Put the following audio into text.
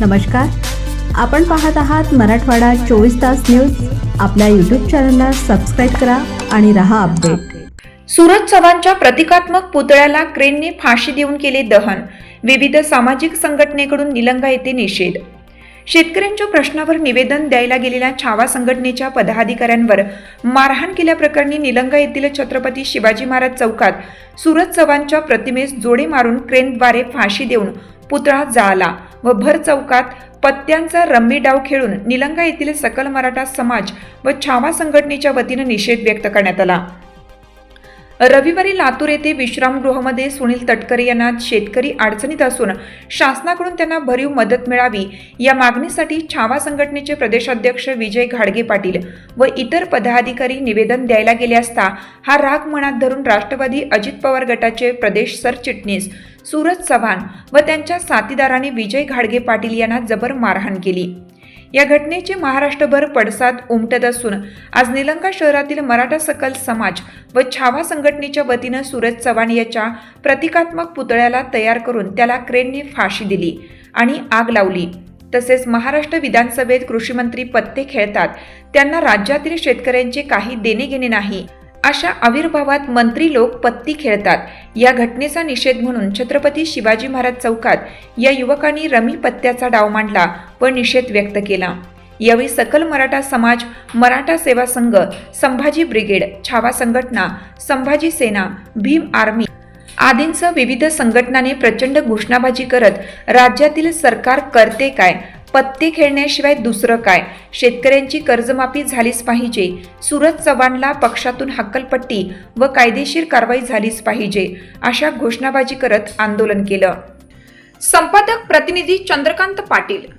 नमस्कार. आपण पाहत आहात मराठवाडा चोवीस तास न्यूज. आपल्या यूट्यूब चॅनलला सबस्क्राईब करा आणि रहा अपडेट सुरज चव्हाणच्या प्रतिकात्मक पुतळ्याला क्रेनने फाशी देऊन केले दहन. विविध सामाजिक संघटनेकडून निलंगा येथे निषेध. शेतकऱ्यांच्या प्रश्नावर निवेदन द्यायला गेलेल्या छावा संघटनेच्या पदाधिकाऱ्यांवर मारहाण केल्याप्रकरणी निलंगा येथील छत्रपती शिवाजी महाराज चौकात सुरज चव्हाणच्या प्रतिमेस जोडे मारून क्रेनद्वारे फाशी देऊन पुतळा जाळला व भर चौकात पत्त्यांचा रम्मी डाव खेळून निलंगा येथील सकल मराठा समाज व छावा संघटनेच्या वतीनं निषेध व्यक्त करण्यात आला. रविवारी लातूर येथे विश्रामगृहामध्ये सुनील तटकरे यांना शेतकरी अडचणीत असून शासनाकडून त्यांना भरीव मदत मिळावी या मागणीसाठी छावा संघटनेचे प्रदेशाध्यक्ष विजय घाडगे पाटील व इतर पदाधिकारी निवेदन द्यायला गेले असता हा राग मनात धरून राष्ट्रवादी अजित पवार गटाचे प्रदेश सरचिटणीस सूरज चव्हाण व त्यांच्या साथीदाराने विजय घाडगे पाटील यांना जबर मारहाण केली. या घटनेचे महाराष्ट्रभर पडसाद उमटत असून आज निलंगा शहरातील मराठा सकल समाज व छावा संघटनेच्या वतीनं सूरज चव्हाण याच्या प्रतिकात्मक पुतळ्याला तयार करून त्याला क्रेनने फाशी दिली आणि आग लावली. तसेच महाराष्ट्र विधानसभेत कृषीमंत्री पत्ते खेळतात. त्यांना राज्यातील शेतकऱ्यांचे काही देणे घेणे नाही. अशा आविर्भावात मंत्री लोक पत्ती खेळतात. या घटनेचा निषेध म्हणून छत्रपती शिवाजी महाराज चौकात या युवकांनी रमी पत्त्याचा डाव मांडला व निषेध व्यक्त केला. यावेळी सकल मराठा समाज मराठा सेवा संघ संभाजी ब्रिगेड छावा संघटना संभाजी सेना भीम आर्मी आदींसह विविध संघटनांनी प्रचंड घोषणाबाजी करत राज्यातील सरकार करते काय पत्ते खेळण्याशिवाय दुसरं काय? शेतकऱ्यांची कर्जमाफी झालीच पाहिजे. सूरज चव्हाणला पक्षातून हक्कलपट्टी व कायदेशीर कारवाई झालीच पाहिजे अशा घोषणाबाजी करत आंदोलन केलं. संपादक प्रतिनिधी चंद्रकांत पाटील